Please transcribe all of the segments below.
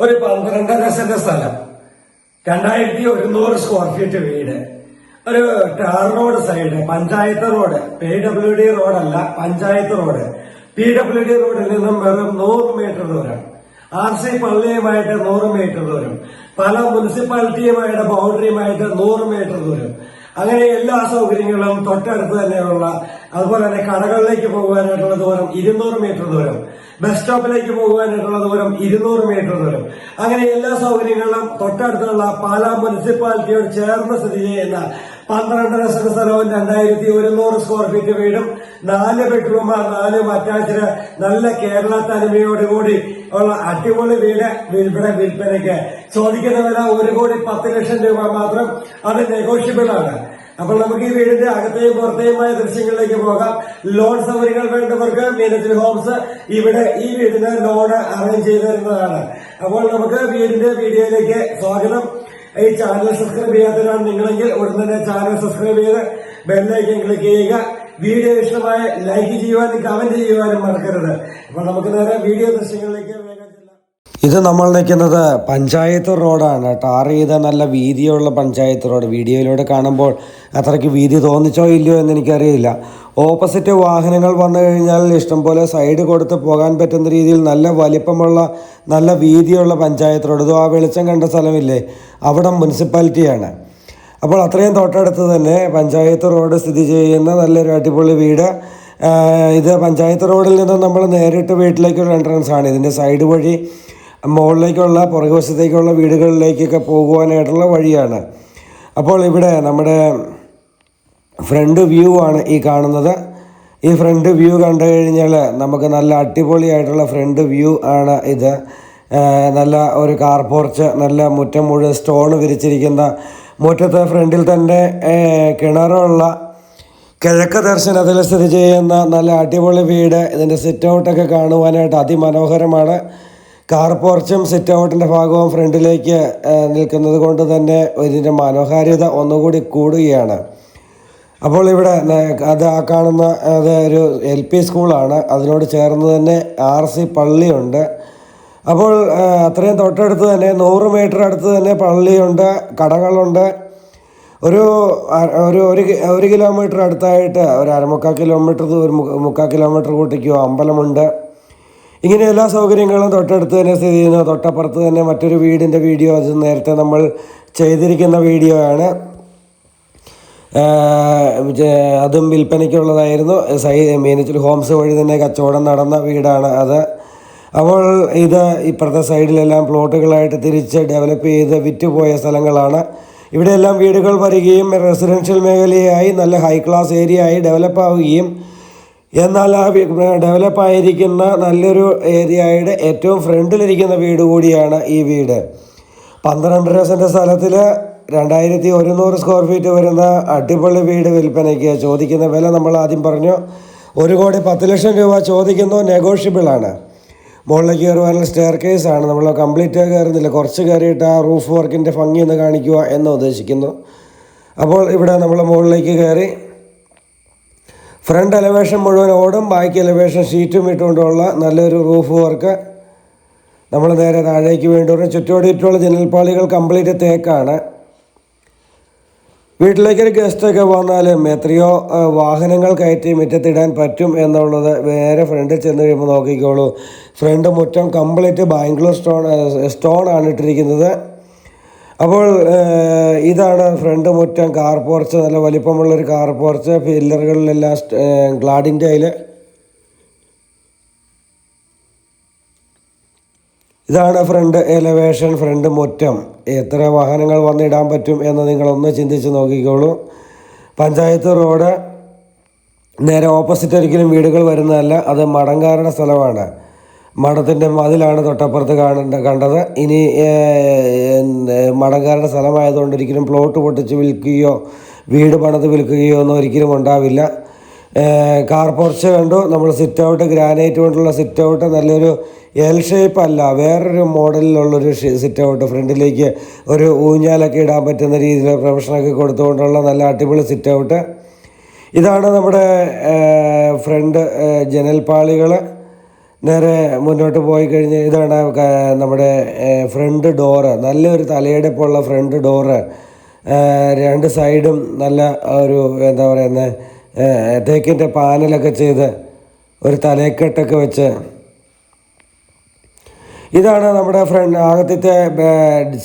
ഒരു പന്ത്രണ്ടര സെന്റ് സ്ഥലം. രണ്ടായിരത്തി ഒരുന്നൂറ് സ്ക്വയർ ഫീറ്റ് വീട്. ഒരു tar road side panchayat road P W D റോഡല്ല panchayat road. P W D റോഡിൽ നിന്നും വെറും നൂറ് മീറ്റർ ദൂരം. ആർ സി പള്ളിയുമായിട്ട് നൂറ് മീറ്റർ ദൂരം. പല മുനിസിപ്പാലിറ്റിയുമായിട്ട് ബൗണ്ടറിയുമായിട്ട് നൂറ് മീറ്റർ ദൂരം. അങ്ങനെ എല്ലാ സൗകര്യങ്ങളും തൊട്ടടുത്ത് തന്നെയുള്ള അതുപോലെ തന്നെ കടകളിലേക്ക് പോകാനായിട്ടുള്ള ദൂരം ഇരുന്നൂറ് മീറ്റർ ദൂരം. ബസ് സ്റ്റോപ്പിലേക്ക് പോകുവാനായിട്ടുള്ള ദൂരം ഇരുന്നൂറ് മീറ്റർ ദൂരം. അങ്ങനെ എല്ലാ സൗകര്യങ്ങളും തൊട്ടടുത്തുള്ള പാലാ മുനിസിപ്പാലിറ്റിയോട് ചേർന്ന് സ്ഥിതി ചെയ്യുന്ന പന്ത്രണ്ടര സെന്റ് സ്ഥലവും രണ്ടായിരത്തി ഒരുന്നൂറ് സ്ക്വയർ ഫീറ്റ് വീടും നാല് ബെഡ്റൂം നാല് അറ്റാച്ച്ഡ് നല്ല കേരള തനിമയോടുകൂടി ഉള്ള അടിപൊളി വീട് ഇവിടെ വിൽപ്പനയ്ക്ക്. ചോദിക്കുന്ന വില ഒരു കോടി പത്ത് ലക്ഷം രൂപ മാത്രം. അത് നെഗോഷ്യബിൾ ആണ്. അപ്പോൾ നമുക്ക് ഈ വീടിന്റെ അകത്തെയും പുറത്തെയുമായ ദൃശ്യങ്ങളിലേക്ക് പോകാം. ലോൺ സൗകര്യങ്ങൾ വേണ്ടവർക്ക് മീനച്ചിൽ ഹോംസ് ഇവിടെ ഈ വീടിന് ലോൺ അറേഞ്ച് ചെയ്തു തരുന്നതാണ്. അപ്പോൾ നമുക്ക് വീടിന്റെ വീഡിയോയിലേക്ക് സ്വാഗതം. ഈ ചാനൽ സബ്സ്ക്രൈബ് ചെയ്യാത്തവരാണ് നിങ്ങളെങ്കിൽ ഉടൻ തന്നെ ചാനൽ സബ്സ്ക്രൈബ് ചെയ്ത് ബെല്ലൈക്കൻ ക്ലിക്ക് ചെയ്യുക. വീഡിയോ ഇഷ്ടമായ ലൈക്ക് ചെയ്യുവാനും കമന്റ് ചെയ്യുവാനും മറക്കരുത്. അപ്പൊ നമുക്ക് നേരെ വീഡിയോ ദൃശ്യങ്ങളിലേക്ക് ഇത് നമ്മൾ നിൽക്കുന്നത് പഞ്ചായത്ത് റോഡാണ് ടാർ ചെയ്ത നല്ല വീതിയുള്ള പഞ്ചായത്ത് റോഡ്. വീഡിയോയിലൂടെ കാണുമ്പോൾ അത്രയ്ക്ക് വീതി തോന്നിച്ചോ ഇല്ലയോ എന്ന് എനിക്കറിയില്ല. ഓപ്പോസിറ്റ് വാഹനങ്ങൾ വന്നു കഴിഞ്ഞാൽ ഇഷ്ടംപോലെ സൈഡ് കൊടുത്ത് പോകാൻ പറ്റുന്ന രീതിയിൽ നല്ല വലിപ്പമുള്ള നല്ല വീതിയുള്ള പഞ്ചായത്ത് റോഡ്. ഇതോ ആ വെളിച്ചം കണ്ട സ്ഥലമില്ലേ? അവിടെ മുനിസിപ്പാലിറ്റിയാണ്. അപ്പോൾ അത്രയും തൊട്ടടുത്ത് തന്നെ പഞ്ചായത്ത് റോഡ് സ്ഥിതി ചെയ്യുന്ന നല്ലൊരു അടിപൊളി വീട്. ഇത് പഞ്ചായത്ത് റോഡിൽ നിന്ന് നമ്മൾ നേരിട്ട് വീട്ടിലേക്കുള്ള എൻട്രൻസ് ആണ്. ഇതിന്റെ സൈഡ് വഴി മുകളിലേക്കുള്ള പുറകുവശത്തേക്കുള്ള വീടുകളിലേക്കൊക്കെ പോകുവാനായിട്ടുള്ള വഴിയാണ്. അപ്പോൾ ഇവിടെ നമ്മുടെ ഫ്രണ്ട് വ്യൂ ആണ് ഈ കാണുന്നത്. ഈ ഫ്രണ്ട് വ്യൂ കണ്ടു കഴിഞ്ഞാൽ നമുക്ക് നല്ല അടിപൊളിയായിട്ടുള്ള ഫ്രണ്ട് വ്യൂ ആണ് ഇത്. നല്ല ഒരു കാർ പോർച്ച് നല്ല മുറ്റം മുഴുവൻ സ്റ്റോൺ വിരിച്ചിരിക്കുന്ന മുറ്റത്തെ ഫ്രണ്ടിൽ തന്നെ കിണറുള്ള കിഴക്ക് ദർശനത്തിൽ സ്ഥിതി ചെയ്യുന്ന നല്ല അടിപൊളി വീട്. ഇതിന്റെ സിറ്റ് ഔട്ടൊക്കെ കാണുവാനായിട്ട് അതിമനോഹരമാണ്. കാർ പോർച്ചും സിറ്റ് ഔട്ടിന്റെ ഭാഗവും ഫ്രണ്ടിലേക്ക് നിൽക്കുന്നത് കൊണ്ട് തന്നെ ഇതിന്റെ മനോഹാരിത ഒന്നുകൂടി കൂടുകയാണ്. അപ്പോൾ ഇവിടെ അത് ആ കാണുന്ന അത് ഒരു എൽ പി സ്കൂളാണ്. അതിനോട് ചേർന്ന് തന്നെ ആർ സി പള്ളിയുണ്ട്. അപ്പോൾ അത്രയും തൊട്ടടുത്ത് തന്നെ നൂറ് മീറ്റർ അടുത്ത് തന്നെ പള്ളിയുണ്ട് കടകളുണ്ട്. ഒരു ഒരു ഒരു കിലോമീറ്റർ അടുത്തായിട്ട് ഒരു അരമുക്കാൽ കിലോമീറ്റർ ഒരു മുക്കാൽ കിലോമീറ്റർ കൂട്ടിക്കോ അമ്പലമുണ്ട്. ഇങ്ങനെ എല്ലാ സൗകര്യങ്ങളും തൊട്ടടുത്ത് തന്നെ സ്ഥിതി ചെയ്യുന്ന. തൊട്ടപ്പുറത്ത് തന്നെ മറ്റൊരു വീടിന്റെ വീഡിയോ അത് നേരത്തെ നമ്മൾ ചെയ്തിരിക്കുന്ന വീഡിയോ ആണ് അതും വിൽപ്പനയ്ക്കുള്ളതായിരുന്നു. സൈ മീനച്ചിൽ ഹോംസ് വഴി തന്നെ കച്ചവടം നടന്ന വീടാണ് അത്. അപ്പോൾ ഇത് ഇപ്പുറത്തെ സൈഡിലെല്ലാം പ്ലോട്ടുകളായിട്ട് തിരിച്ച് ഡെവലപ്പ് ചെയ്ത് വിറ്റുപോയ സ്ഥലങ്ങളാണ്. ഇവിടെയെല്ലാം വീടുകൾ വരികയും റെസിഡൻഷ്യൽ മേഖലയായി നല്ല ഹൈ ക്ലാസ് ഏരിയ ആയി ഡെവലപ്പ് ആവുകയും എന്നാൽ ആ ഡെവലപ്പായിരിക്കുന്ന നല്ലൊരു ഏരിയയുടെ ഏറ്റവും ഫ്രണ്ടിലിരിക്കുന്ന വീട് കൂടിയാണ് ഈ വീട്. പന്ത്രണ്ടര സെന്റ് സ്ഥലത്തിൽ രണ്ടായിരത്തി ഒരുന്നൂറ് സ്ക്വയർ ഫീറ്റ് വരുന്ന അടിപൊളി വീട് വിൽപ്പനയ്ക്ക് ചോദിക്കുന്ന വില നമ്മൾ ആദ്യം പറഞ്ഞു. ഒരു കോടി പത്ത് ലക്ഷം രൂപ ചോദിക്കുന്നു നെഗോഷ്യബിളാണ് മുകളിലേക്ക് കയറുവാനുള്ള സ്റ്റെയർ കേസാണ് നമ്മൾ കംപ്ലീറ്റ് കയറുന്നില്ല. കുറച്ച് കയറിയിട്ട് ആ റൂഫ് വർക്കിന്റെ ഭംഗി ഒന്ന് കാണിക്കുക എന്ന് ഉദ്ദേശിക്കുന്നു. അപ്പോൾ ഇവിടെ നമ്മൾ മുകളിലേക്ക് കയറി. ഫ്രണ്ട് എലവേഷൻ മുഴുവൻ ഓടും ബാക്കി എലവേഷൻ ഷീറ്റും ഇട്ടുകൊണ്ടുള്ള നല്ലൊരു റൂഫ് വർക്ക് നമ്മൾ നേരെ താഴേക്ക് വേണ്ടി വരും ചുറ്റോടിയിട്ടുള്ള ജനൽപ്പാളികൾ കംപ്ലീറ്റ് തേക്കാണ്. വീട്ടിലേക്കൊരു ഗസ്റ്റൊക്കെ വന്നാലും എത്രയോ വാഹനങ്ങൾ കയറ്റി മുറ്റത്തിടാൻ പറ്റും എന്നുള്ളത് നേരെ ഫ്രണ്ടിൽ ചെന്ന് കഴിയുമ്പോൾ നോക്കിക്കോളൂ. ഫ്രണ്ട് മുറ്റം കംപ്ലീറ്റ് ബാംഗ്ലൂർ സ്റ്റോൺ സ്റ്റോൺ ആണ് ഇട്ടിരിക്കുന്നത്. അപ്പോൾ ഇതാണ് ഫ്രണ്ട് മുറ്റം കാർ പോർച്ച് നല്ല വലിപ്പമുള്ളൊരു കാർ പോർച്ച് പില്ലറുകളിലെല്ലാം ഗ്ലാഡിന്റെ അതിൽ ഇതാണ് ഫ്രണ്ട് എലവേഷൻ ഫ്രണ്ട് മുറ്റം. എത്ര വാഹനങ്ങൾ വന്നിടാൻ പറ്റും എന്ന് നിങ്ങളൊന്ന് ചിന്തിച്ച് നോക്കിക്കോളൂ. പഞ്ചായത്ത് റോഡ് നേരെ ഓപ്പോസിറ്റ് ഒരിക്കലും വീടുകൾ വരുന്നതല്ല അത് മടങ്കാരുടെ സ്ഥലമാണ്. മഠത്തിന്റെ മതിലാണ് തൊട്ടപ്പുറത്ത് കാണേണ്ട കണ്ടത്. ഇനി ഏഹ്, മടങ്കാരുടെ സ്ഥലമായതുകൊണ്ട് ഒരിക്കലും പ്ലോട്ട് പൊട്ടിച്ച് വിൽക്കുകയോ വീട് പണിത് വിൽക്കുകയോ ഒന്നും ഒരിക്കലും ഉണ്ടാവില്ല. കാർ പോർച്ച് കണ്ടു. നമ്മൾ സിറ്റ് ഔട്ട് ഗ്രാനൈറ്റ് കൊണ്ടുള്ള സിറ്റ് ഔട്ട് നല്ലൊരു എൽ ഷേപ്പ് അല്ല. വേറൊരു മോഡലിലുള്ളൊരു സിറ്റ് ഔട്ട് ഫ്രണ്ടിലേക്ക് ഒരു ഊഞ്ഞാലൊക്കെ ഇടാൻ പറ്റുന്ന രീതിയിൽ പ്രൊഫഷനൊക്കെ കൊടുത്തുകൊണ്ടുള്ള നല്ല അടിപൊളി സിറ്റ് ഔട്ട് ഇതാണ് നമ്മുടെ ഫ്രണ്ട് ജനൽപാളികൾ നേരെ മുന്നോട്ട് പോയി കഴിഞ്ഞ് ഇതാണ് നമ്മുടെ ഫ്രണ്ട് ഡോറ് നല്ലൊരു തലയെടുപ്പുള്ള ഫ്രണ്ട് ഡോറ് രണ്ട് സൈഡും നല്ല ഒരു എന്താ പറയുന്നത് തേക്കിന്റെ പാനലൊക്കെ ചെയ്ത് ഒരു തലക്കെട്ടൊക്കെ വെച്ച്. ഇതാണ് നമ്മുടെ ഫ്രണ്ട് അകത്തത്തെ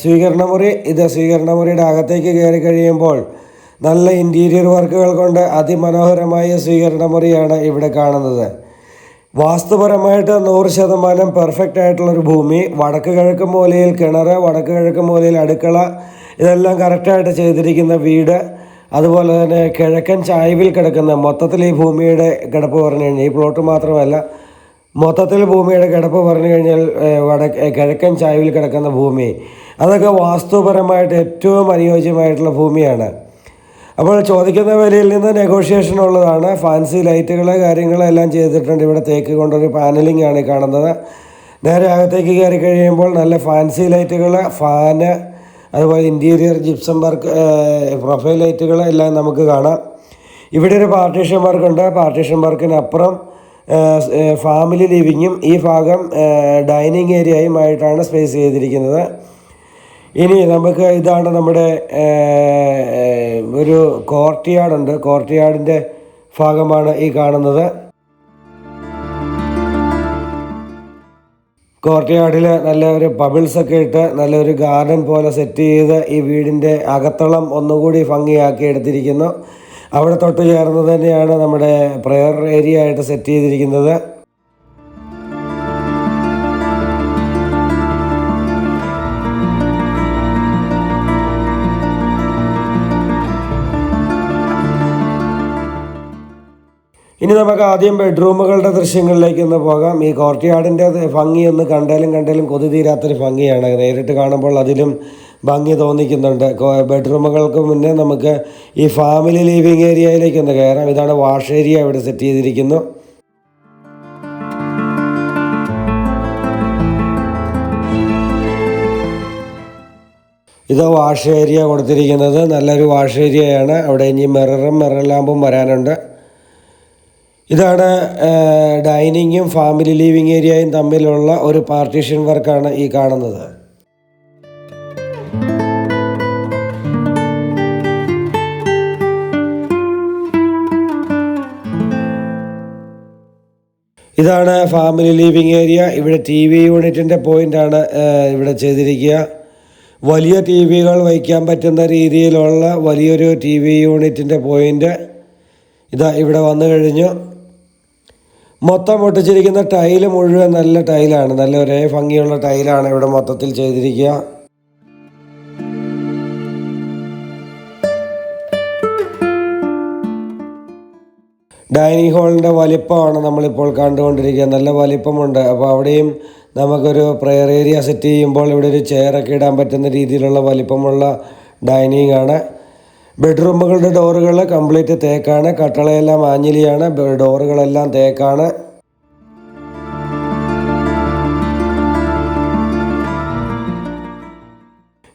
സ്വീകരണ മുറി ഇത് സ്വീകരണ മുറിയുടെ അകത്തേക്ക് കയറി കഴിയുമ്പോൾ നല്ല ഇന്റീരിയർ വർക്കുകൾ കൊണ്ട് അതിമനോഹരമായ സ്വീകരണ മുറിയാണ് ഇവിടെ കാണുന്നത്. വാസ്തുപരമായിട്ട് നൂറ് ശതമാനം പെർഫെക്റ്റ് ആയിട്ടുള്ളൊരു ഭൂമി വടക്ക് കിഴക്ക് മൂലയിൽ കിണർ വടക്ക് കിഴക്ക് മൂലയിൽ അടുക്കള ഇതെല്ലാം കറക്റ്റായിട്ട് ചെയ്തിരിക്കുന്ന വീട് അതുപോലെ തന്നെ കിഴക്കൻ ചായവിൽ കിടക്കുന്ന മൊത്തത്തിൽ ഈ ഭൂമിയുടെ കിടപ്പ് പറഞ്ഞു കഴിഞ്ഞാൽ ഈ പ്ലോട്ട് മാത്രമല്ല മൊത്തത്തിൽ ഭൂമിയുടെ കിടപ്പ് പറഞ്ഞു കഴിഞ്ഞാൽ വട കിഴക്കൻ ചായ്വിൽ കിടക്കുന്ന ഭൂമി അതൊക്കെ വാസ്തുപരമായിട്ട് ഏറ്റവും അനുയോജ്യമായിട്ടുള്ള ഭൂമിയാണ്. അപ്പോൾ ചോദിക്കുന്ന വിലയിൽ നിന്ന് നെഗോഷിയേഷൻ ഉള്ളതാണ്. ഫാൻസി ലൈറ്റുകൾ കാര്യങ്ങളെല്ലാം ചെയ്തിട്ടുണ്ട്. ഇവിടെ തേക്ക് കൊണ്ടൊരു പാനലിംഗ് ആണ് കാണുന്നത്. നേരെ അകത്തേക്ക് കയറി കഴിയുമ്പോൾ നല്ല ഫാൻസി ലൈറ്റുകൾ ഫാന് അതുപോലെ ഇന്റീരിയർ ജിപ്സം വർക്ക് പ്രൊഫൈൽ ലൈറ്റുകൾ എല്ലാം നമുക്ക് കാണാം. ഇവിടെ ഒരു പാർട്ടീഷൻ വർക്കുണ്ട് പാർട്ടീഷൻ വർക്കിനപ്പുറം ഫാമിലി ലിവിങ്ങും ഈ ഭാഗം ഡൈനിങ് ഏരിയയുമായിട്ടാണ് സ്പേസ് ചെയ്തിരിക്കുന്നത്. ഇനി നമുക്ക് ഇതാണ് നമ്മുടെ ഒരു കോർട്ട് യാർഡിന്റെ ഭാഗമാണ് ഈ കാണുന്നത്. കോർട്ട്യാർഡിൽ നല്ല ഒരു ബബിൾസ് ഒക്കെ ഇട്ട് നല്ലൊരു ഗാർഡൻ പോലെ സെറ്റ് ചെയ്ത് ഈ വീടിന്റെ അകത്തളം ഒന്നുകൂടി ഭംഗിയാക്കി എടുത്തിരിക്കുന്നു. അവിടെ തൊട്ട് ചേർന്ന് തന്നെയാണ് നമ്മുടെ പ്രെയർ ഏരിയ ആയിട്ട് സെറ്റ് ചെയ്തിരിക്കുന്നത്. ഇനി നമുക്ക് ആദ്യം ബെഡ്റൂമുകളുടെ ദൃശ്യങ്ങളിലേക്ക് ഒന്ന് പോകാം. ഈ കോർട്ട്യാർഡിന്റെ ഭംഗി ഒന്ന് കണ്ടാലും കണ്ടാലും കൊതി തീരാത്തൊരു ഭംഗിയാണ്. നേരിട്ട് കാണുമ്പോൾ അതിലും ഭംഗി തോന്നിക്കുന്നുണ്ട്. ബെഡ്റൂമുകൾക്ക് മുന്നേ നമുക്ക് ഈ ഫാമിലി ലിവിങ് ഏരിയയിലേക്ക് ഒന്ന് കയറാം. ഇതാണ് വാഷ് ഏരിയ ഇവിടെ സെറ്റ് ചെയ്തിരിക്കുന്നു. ഇത് വാഷ് ഏരിയ കൊടുത്തിരിക്കുന്നത്. നല്ലൊരു വാഷ് ഏരിയയാണ്. അവിടെ ഇനി മിററും മിറർ ലാമ്പും വരാനുണ്ട്. ഇതാണ് ഡൈനിങ്ങും ഫാമിലി ലിവിങ് ഏരിയയും തമ്മിലുള്ള ഒരു പാർട്ടീഷൻ വർക്കാണ് ഈ കാണുന്നത്. ഇതാണ് ഫാമിലി ലിവിങ് ഏരിയ. ഇവിടെ ടി വി യൂണിറ്റിന്റെ പോയിന്റാണ് ഇവിടെ ചെയ്തിരിക്കുക. വലിയ ടി വികൾ വയ്ക്കാൻ പറ്റുന്ന രീതിയിലുള്ള വലിയൊരു ടി വി യൂണിറ്റിന്റെ പോയിന്റ് ഇതാ ഇവിടെ വന്നു കഴിഞ്ഞു. മൊത്തം ഒട്ടിച്ചിരിക്കുന്ന ടൈൽ മുഴുവൻ നല്ല ടൈലാണ്. നല്ല ഒരേ ഭംഗിയുള്ള ടൈലാണ് ഇവിടെ മൊത്തത്തിൽ ചെയ്തിരിക്കുക. ഡൈനിങ് ഹാളിന്റെ വലിപ്പമാണ് നമ്മളിപ്പോൾ കണ്ടുകൊണ്ടിരിക്കുക നല്ല വലിപ്പമുണ്ട്. അപ്പോൾ അവിടെയും നമുക്കൊരു പ്രെയർ ഏരിയ സെറ്റ് ചെയ്യുമ്പോൾ ഇവിടെ ഒരു ചെയറൊക്കെ ഇടാൻ പറ്റുന്ന രീതിയിലുള്ള വലിപ്പമുള്ള ഡൈനിങ് ആണ് ബെഡ്റൂമുകളുടെ ഡോറുകൾ കംപ്ലീറ്റ് തേക്കാണ് കട്ടളയെല്ലാം ആഞ്ഞിലിയാണ് ഡോറുകളെല്ലാം തേക്കാണ്.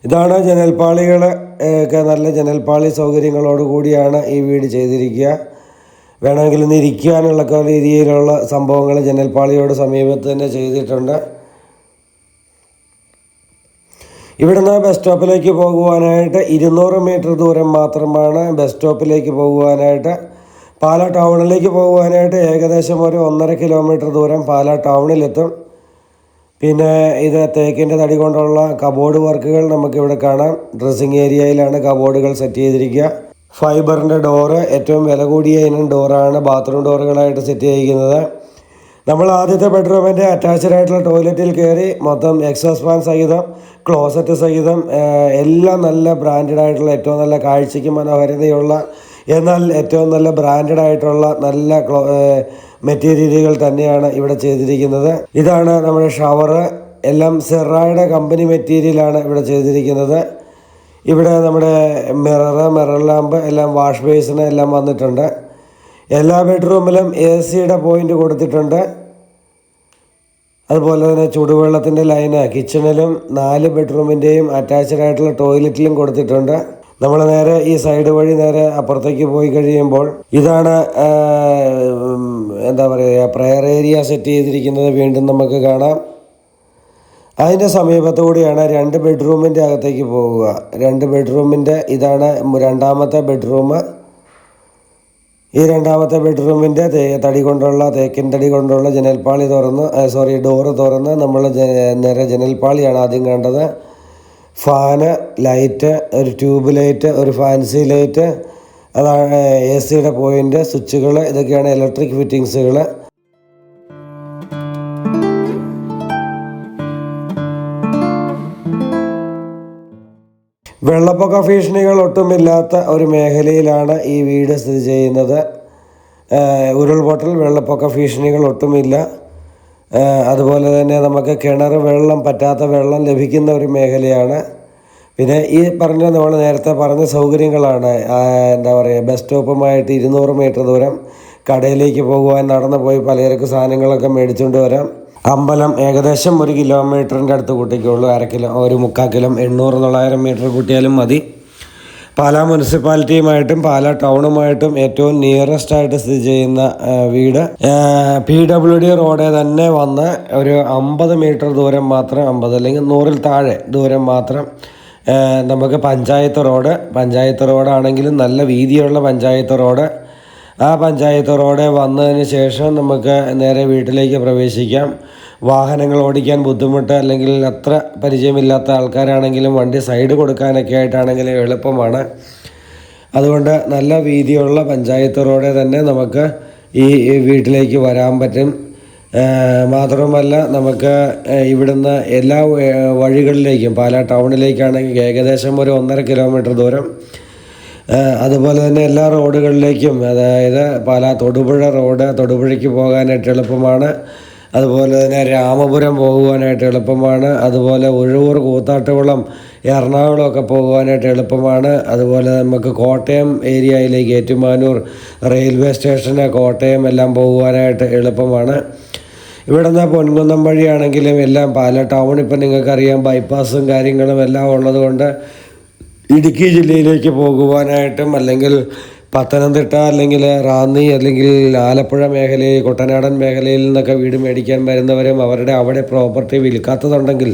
ഇതാണ് ജനൽപ്പാളികൾ ഒക്കെ നല്ല ജനൽപ്പാളി സൗകര്യങ്ങളോട് കൂടിയാണ് ഈ വീട് ചെയ്തിരിക്കുക. വേണമെങ്കിൽ ഇന്ന് ഇരിക്കാനുള്ള രീതിയിലുള്ള സംഭവങ്ങൾ ജനൽപ്പാളിയോട് സമീപത്ത് തന്നെ ചെയ്തിട്ടുണ്ട്. ഇവിടുന്ന് ബസ് സ്റ്റോപ്പിലേക്ക് പോകുവാനായിട്ട് ഇരുന്നൂറ് മീറ്റർ ദൂരം മാത്രമാണ് ബസ് സ്റ്റോപ്പിലേക്ക് പോകുവാനായിട്ട് പാലാ ടൗണിലേക്ക് പോകുവാനായിട്ട് ഏകദേശം ഒരു ഒന്നര കിലോമീറ്റർ ദൂരം പാലാ ടൗണിലെത്തും പിന്നെ ഇത് തേക്കിന്റെ തടി കൊണ്ടുള്ള കബോർഡ് വർക്കുകൾ നമുക്കിവിടെ കാണാം. ഡ്രസ്സിങ് ഏരിയയിലാണ് കബോർഡുകൾ സെറ്റ് ചെയ്തിരിക്കുക. ഫൈബറിന്റെ ഡോറ് ഏറ്റവും വില കൂടിയ ഇനം ഡോറാണ് ബാത്റൂം ഡോറുകളായിട്ട് സെറ്റ് ചെയ്തിരിക്കുന്നത്. നമ്മൾ ആദ്യത്തെ ബെഡ്റൂമിന്റെ അറ്റാച്ച്ഡ് ആയിട്ടുള്ള ടോയ്ലറ്റിൽ കയറി മൊത്തം എക്സോസ് ഫാൻ സഹിതം ക്ലോസറ്റ് സഹിതം എല്ലാം നല്ല ബ്രാൻഡഡ് ആയിട്ടുള്ള ഏറ്റവും നല്ല കാഴ്ചയ്ക്ക് മനോഹരതയുള്ള എന്നാൽ ഏറ്റവും നല്ല ബ്രാൻഡഡ് ആയിട്ടുള്ള നല്ല മെറ്റീരിയലുകൾ തന്നെയാണ് ഇവിടെ ചെയ്തിരിക്കുന്നത്. ഇതാണ് നമ്മുടെ ഷവർ എല്ലാം സെറായുടെ കമ്പനി മെറ്റീരിയലാണ് ഇവിടെ ചെയ്തിരിക്കുന്നത്. ഇവിടെ നമ്മുടെ മിറർ മിറർ ലാമ്പ് എല്ലാം വാഷ് ബേസിന് എല്ലാം വന്നിട്ടുണ്ട്. എല്ലാ ബെഡ്റൂമിലും എ സിയുടെ പോയിന്റ് കൊടുത്തിട്ടുണ്ട്. അതുപോലെ തന്നെ ചൂടുവെള്ളത്തിന്റെ ലൈന് കിച്ചണിലും നാല് ബെഡ്റൂമിന്റെയും അറ്റാച്ച്ഡ് ആയിട്ടുള്ള ടോയ്ലറ്റിലും കൊടുത്തിട്ടുണ്ട്. നമ്മൾ നേരെ ഈ സൈഡ് വഴി നേരെ അപ്പുറത്തേക്ക് പോയി കഴിയുമ്പോൾ ഇതാണ് എന്താ പറയുക പ്രയർ ഏരിയ സെറ്റ് ചെയ്തിരിക്കുന്നത് വീണ്ടും നമുക്ക് കാണാം. അതിന്റെ സമീപത്തുകൂടിയാണ് രണ്ട് ബെഡ്റൂമിന്റെ അകത്തേക്ക് പോവുക. രണ്ട് ബെഡ്റൂമിന്റെ ഇതാണ് രണ്ടാമത്തെ ബെഡ്റൂം ഈ രണ്ടാമത്തെ ബെഡ്റൂമിന്റെ തേ തടി കൊണ്ടുള്ള തേക്കിൻ തടി കൊണ്ടുള്ള ജനൽപ്പാളി തുറന്ന് സോറി ഡോറ് തുറന്ന് നമ്മൾ നേരെ ജനൽപ്പാളിയാണ് ആദ്യം കണ്ടത്. ഫാന് ലൈറ്റ് ഒരു ട്യൂബ് ലൈറ്റ് ഒരു ഫാൻസി ലൈറ്റ് അതാണ് എ സിയുടെ പോയിന്റ് സ്വിച്ചുകൾ ഇതൊക്കെയാണ് ഇലക്ട്രിക് ഫിറ്റിങ്സുകൾ വെള്ളപ്പൊക്ക ഭീഷണികൾ ഒട്ടുമില്ലാത്ത ഒരു മേഖലയിലാണ് ഈ വീട് സ്ഥിതി ചെയ്യുന്നത്. ഉരുൾപൊട്ടൽ വെള്ളപ്പൊക്ക ഭീഷണികൾ ഒട്ടുമില്ല. അതുപോലെ തന്നെ നമുക്ക് കിണർ വെള്ളം പറ്റാത്ത വെള്ളം ലഭിക്കുന്ന ഒരു മേഖലയാണ്. പിന്നെ ഈ പറഞ്ഞ നമ്മൾ നേരത്തെ പറഞ്ഞ സൗകര്യങ്ങളാണ്. എന്താ പറയുക ബസ് സ്റ്റോപ്പുമായിട്ട് ഇരുന്നൂറ് മീറ്റർ ദൂരം കടയിലേക്ക് പോകുവാൻ നടന്നു പോയി പലചരക്ക് സാധനങ്ങളൊക്കെ മേടിച്ചുകൊണ്ട് വരാം. അമ്പലം ഏകദേശം ഒരു കിലോമീറ്ററിന്റെ അടുത്ത് കൂട്ടിക്കുള്ളൂ അര കിലോ ഒരു മുക്കാൽ കിലോ എണ്ണൂറ് തൊള്ളായിരം മീറ്റർ കൂട്ടിയാലും മതി. പാലാ മുനിസിപ്പാലിറ്റിയുമായിട്ടും പാലാ ടൗണുമായിട്ടും ഏറ്റവും നിയറസ്റ്റ് ആയിട്ട് സ്ഥിതി ചെയ്യുന്ന വീട്. പി ഡബ്ല്യു ഡി റോഡിൽ തന്നെ വന്ന് ഒരു അമ്പത് മീറ്റർ ദൂരം മാത്രം അമ്പത് അല്ലെങ്കിൽ നൂറിൽ താഴെ ദൂരം മാത്രം നമുക്ക് പഞ്ചായത്ത് റോഡ് പഞ്ചായത്ത് റോഡാണെങ്കിലും നല്ല വീതിയുള്ള പഞ്ചായത്ത് റോഡ് ആ പഞ്ചായത്ത് റോഡ് വന്നതിന് ശേഷം നമുക്ക് നേരെ വീട്ടിലേക്ക് പ്രവേശിക്കാം. വാഹനങ്ങൾ ഓടിക്കാൻ ബുദ്ധിമുട്ട് അല്ലെങ്കിൽ അത്ര പരിചയമില്ലാത്ത ആൾക്കാരാണെങ്കിലും വണ്ടി സൈഡ് കൊടുക്കാനൊക്കെ ആയിട്ടാണെങ്കിലും എളുപ്പമാണ്. അതുകൊണ്ട് നല്ല വീതിയുള്ള പഞ്ചായത്ത് റോഡ് തന്നെ നമുക്ക് ഈ വീട്ടിലേക്ക് വരാൻ പറ്റും. മാത്രമല്ല നമുക്ക് ഇവിടുന്ന് എല്ലാ വഴികളിലേക്കും പാലാ ടൗണിലേക്കാണെങ്കിൽ ഏകദേശം ഒരു ഒന്നര കിലോമീറ്റർ ദൂരം അതുപോലെ തന്നെ എല്ലാ റോഡുകളിലേക്കും അതായത് പാലാ തൊടുപുഴ റോഡ് തൊടുപുഴയ്ക്ക് പോകാനായിട്ട് എളുപ്പമാണ്. അതുപോലെ തന്നെ രാമപുരം പോകുവാനായിട്ട് എളുപ്പമാണ്. അതുപോലെ ഉഴവൂർ കൂത്താട്ടുകുളം എറണാകുളമൊക്കെ പോകുവാനായിട്ട് എളുപ്പമാണ്. അതുപോലെ നമുക്ക് കോട്ടയം ഏരിയയിലേക്ക് ഏറ്റുമാനൂർ റെയിൽവേ സ്റ്റേഷന് കോട്ടയം എല്ലാം പോകുവാനായിട്ട് എളുപ്പമാണ്. ഇവിടുന്ന് പൊൻകുന്നം വഴിയാണെങ്കിലും എല്ലാം പാല ടൗൺ ഇപ്പം നിങ്ങൾക്കറിയാം ബൈപ്പാസും കാര്യങ്ങളും എല്ലാം ഉള്ളതുകൊണ്ട് ഇടുക്കി ജില്ലയിലേക്ക് പോകുവാനായിട്ടും അല്ലെങ്കിൽ പത്തനംതിട്ട അല്ലെങ്കിൽ റാന്നി അല്ലെങ്കിൽ ആലപ്പുഴ മേഖലയിൽ കുട്ടനാടൻ മേഖലയിൽ നിന്നൊക്കെ വീട് മേടിക്കാൻ വരുന്നവരും അവരുടെ അവിടെ പ്രോപ്പർട്ടി വിൽക്കാത്തതുണ്ടെങ്കിൽ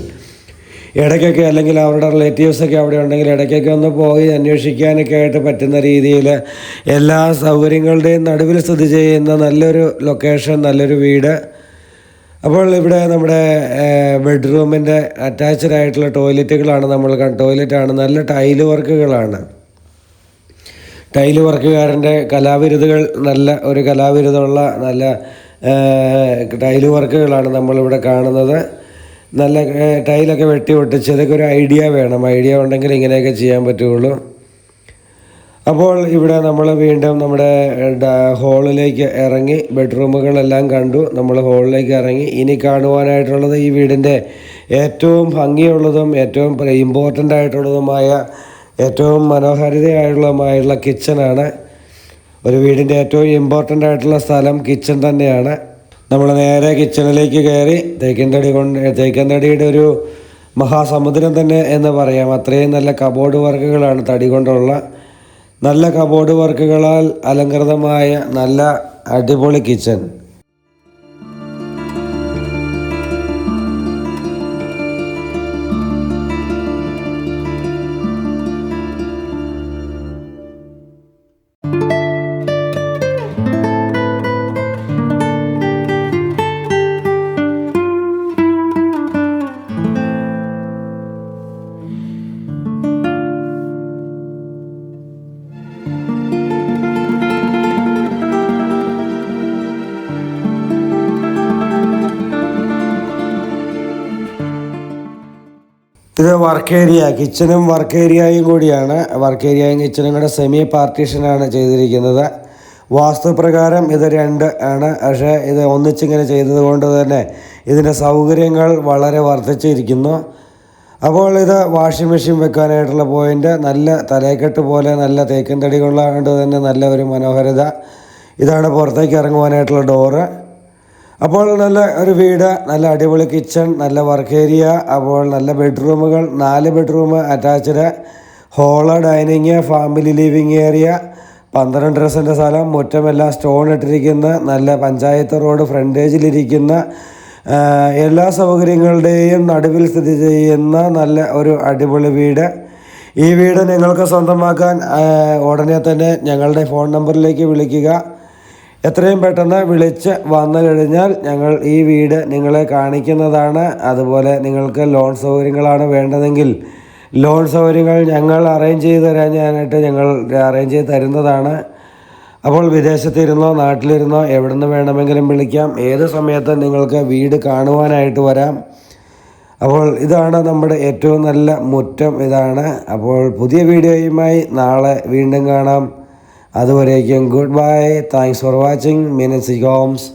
ഇടയ്ക്കൊക്കെ അല്ലെങ്കിൽ അവരുടെ റിലേറ്റീവ്സൊക്കെ അവിടെ ഉണ്ടെങ്കിൽ ഇടയ്ക്കൊക്കെ ഒന്ന് പോയി അന്വേഷിക്കാനൊക്കെ ആയിട്ട് പറ്റുന്ന രീതിയിൽ എല്ലാ സൗകര്യങ്ങളുടെയും നടുവിൽ സ്ഥിതി ചെയ്യുന്ന നല്ലൊരു ലൊക്കേഷൻ നല്ലൊരു വീട് അപ്പോൾ ഇവിടെ നമ്മുടെ ബെഡ്റൂമിന്റെ അറ്റാച്ച്ഡ് ആയിട്ടുള്ള ടോയ്ലറ്റുകളാണ് നമ്മൾ ടോയ്ലറ്റാണ് നല്ല ടൈൽ വർക്കുകളാണ് ടൈൽ വർക്കുകാരന്റെ കലാവിരുതുകൾ നല്ല ഒരു കലാവിരുതമുള്ള നല്ല ടൈൽ വർക്കുകളാണ് നമ്മളിവിടെ കാണുന്നത്. നല്ല ടൈലൊക്കെ വെട്ടി ഒട്ടിച്ച് ഇതൊക്കെ ഒരു ഐഡിയ വേണം. ഐഡിയ ഉണ്ടെങ്കിൽ ഇങ്ങനെയൊക്കെ ചെയ്യാൻ പറ്റുള്ളൂ അപ്പോൾ ഇവിടെ നമ്മൾ വീണ്ടും നമ്മുടെ ഹോളിലേക്ക് ഇറങ്ങി ബെഡ്റൂമുകളെല്ലാം കണ്ടു. നമ്മൾ ഹോളിലേക്ക് ഇറങ്ങി. ഇനി കാണുവാനായിട്ടുള്ളത് ഈ വീടിന്റെ ഏറ്റവും ഭംഗിയുള്ളതും ഏറ്റവും ഇമ്പോർട്ടന്റ് ആയിട്ടുള്ളതുമായ ഏറ്റവും മനോഹാരിതയായിട്ടുള്ളതുമായുള്ള കിച്ചണാണ് ഒരു വീടിന്റെ ഏറ്റവും ഇമ്പോർട്ടന്റ് ആയിട്ടുള്ള സ്ഥലം കിച്ചൺ തന്നെയാണ്. നമ്മൾ നേരെ കിച്ചണിലേക്ക് കയറി. തേക്കിൻതടി കൊണ്ട് തേക്കിൻതടിയുടെ ഒരു മഹാസമുദ്രം തന്നെ എന്ന് പറയാം. അത്രയും നല്ല കബോർഡ് വർക്കുകളാണ് തടി കൊണ്ടുള്ള. നല്ല കബോർഡ് വർക്കുകളാൽ അലങ്കൃതമായ നല്ല അടിപൊളി കിച്ചൺ വർക്ക് ഏരിയ കിച്ചനും വർക്ക് ഏരിയയും കൂടിയാണ്. വർക്ക് ഏരിയയും കിച്ചണും കൂടെ സെമി പാർട്ടീഷനാണ് ചെയ്തിരിക്കുന്നത്. വാസ്തുപ്രകാരം ഇത് രണ്ട് ആണ്. പക്ഷേ ഇത് ഒന്നിച്ചിങ്ങനെ ചെയ്തത് കൊണ്ട് തന്നെ ഇതിന്റെ സൗകര്യങ്ങൾ വളരെ വർദ്ധിച്ചിരിക്കുന്നു. അപ്പോൾ ഇത് വാഷിംഗ് മെഷീൻ വെക്കാനായിട്ടുള്ള പോയിന്റ് നല്ല തലേക്കെട്ട് പോലെ നല്ല തേക്കിൻ തടി കൊള്ളാണ്ട് തന്നെ നല്ല ഒരു മനോഹരത. ഇതാണ് പുറത്തേക്ക് ഇറങ്ങുവാനായിട്ടുള്ള ഡോറ് അപ്പോൾ നല്ല ഒരു വീട് നല്ല അടിപൊളി കിച്ചൺ നല്ല വർക്ക് ഏരിയ അപ്പോൾ നല്ല ബെഡ്റൂമുകൾ നാല് bedroom attached hall dining family living area പന്ത്രണ്ട് ഡ്രസ്സിന്റെ സ്ഥലം മുറ്റമെല്ലാം സ്റ്റോൺ ഇട്ടിരിക്കുന്ന നല്ല പഞ്ചായത്ത് റോഡ് ഫ്രണ്ടേജിലിരിക്കുന്ന എല്ലാ സൗകര്യങ്ങളുടെയും നടുവിൽ സ്ഥിതി ചെയ്യുന്ന നല്ല ഒരു അടിപൊളി വീട്. ഈ വീട് നിങ്ങൾക്ക് സ്വന്തമാക്കാൻ ഉടനെ തന്നെ ഞങ്ങളുടെ ഫോൺ നമ്പറിലേക്ക് വിളിക്കുക. എത്രയും പെട്ടെന്ന് വിളിച്ച് വന്നു കഴിഞ്ഞാൽ ഞങ്ങൾ ഈ വീട് നിങ്ങളെ കാണിക്കുന്നതാണ്. അതുപോലെ നിങ്ങൾക്ക് ലോൺ സൗകര്യങ്ങളാണ് വേണ്ടതെങ്കിൽ ലോൺ സൗകര്യങ്ങൾ ഞങ്ങൾ അറേഞ്ച് ചെയ്ത് തരാനായിട്ട് ഞങ്ങൾ അറേഞ്ച് ചെയ്ത് തരുന്നതാണ്. അപ്പോൾ വിദേശത്തിരുന്നോ നാട്ടിലിരുന്നോ എവിടെ നിന്ന് വേണമെങ്കിലും വിളിക്കാം. ഏത് സമയത്ത് നിങ്ങൾക്ക് വീട് കാണുവാനായിട്ട് വരാം. അപ്പോൾ ഇതാണ് നമ്മുടെ ഏറ്റവും നല്ല മുറ്റം ഇതാണ്. അപ്പോൾ പുതിയ വീഡിയോയുമായി നാളെ വീണ്ടും കാണാം. അതുവരേക്കും good bye thanks for watching Minasi homes